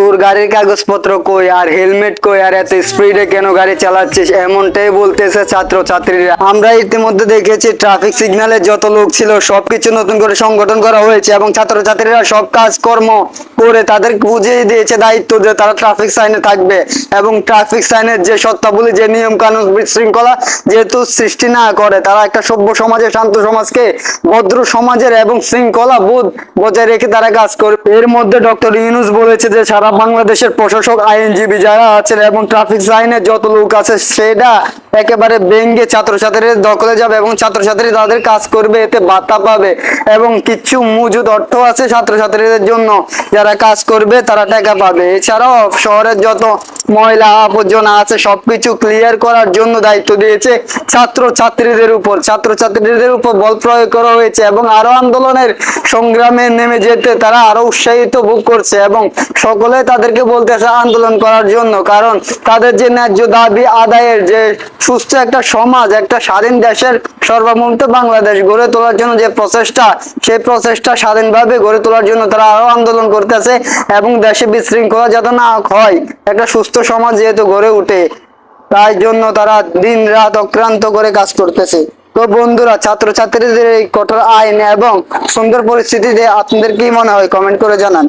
তোর গাড়ির কাগজপত্র কই আর হেলমেট কই? আর এত স্পিডে কেন গাড়ি চালাচ্ছিস? এমনটাই বলতেছে ছাত্র ছাত্রীরা আমরা ইতিমধ্যে দেখেছি ট্রাফিক সিগন্যালে যত লোক ছিল, সবকিছু নতুন করে সংগঠন করা হয়েছে এবং ছাত্র ছাত্রীরা সব কাজকর্ম করে তাদের বুঝিয়ে দিয়েছে দায়িত্ব যে তারা ট্রাফিক সাইনে থাকবে এবং ট্রাফিক সাইনের যে সত্তাবলী, যে নিয়ম কানুন বিশৃঙ্খলা যেহেতু সৃষ্টি না করে, তারা একটা সভ্য সমাজে, শান্ত সমাজকে ভদ্র সমাজের এবং শৃঙ্খলা বোধ বজায় রেখে তারা কাজ করবে এর মধ্যে ডক্টর ইউনুস বলেছে যে সারা বাংলাদেশের প্রশাসক, আইনজীবী যারা আছেন এবং ট্রাফিক সাইনের যত লোক আছে সেটা একেবারে ব্যঙ্গে ছাত্রছাত্রীদের দখলে যাবে এবং ছাত্রছাত্রী তাদের কাজ করবে, এতে বার্তা পাবে এবং কিছু মজুদ অর্থ আছে ছাত্রছাত্রীদের জন্য যারা কাজ করবে তারা টাকা পাবে। এছাড়াও শহরের যত ময়লা আবর্জনা আছে, সবকিছু ক্লিয়ার করার জন্য দায়িত্ব দিয়েছে ছাত্র ছাত্রীদের উপর। ছাত্র ছাত্রীদের উপর বল প্রয়োগ করা হয়েছে এবং আরও আন্দোলনের সংগ্রামে নেমে যেতে তারা আরও উৎসাহিত ভোগ করছে এবং সকলে তাদেরকে বলতেছে আন্দোলন করার জন্য, কারণ তাদের যে ন্যায্য দাবি আদায়ের যে সুস্থ একটা সমাজ, একটা স্বাধীন দেশের সর্বমুক্ত বাংলাদেশ গড়ে তোলার জন্য যে প্রচেষ্টা, সেই প্রচেষ্টা স্বাধীনভাবে গড়ে তোলার জন্য তারা আরও আন্দোলন করতেছে এবং দেশে বিশৃঙ্খলা যাতে না হয়, একটা সুস্থ সমাজ যেহেতু গড়ে উঠে, তাই জন্য তারা দিন রাত অক্রান্ত করে কাজ করতেছে। তো বন্ধুরা, ছাত্রছাত্রীদের এই কঠোর আইন এবং সুন্দর পরিস্থিতিতে আপনাদের কি মনে হয়? কমেন্ট করে জানান।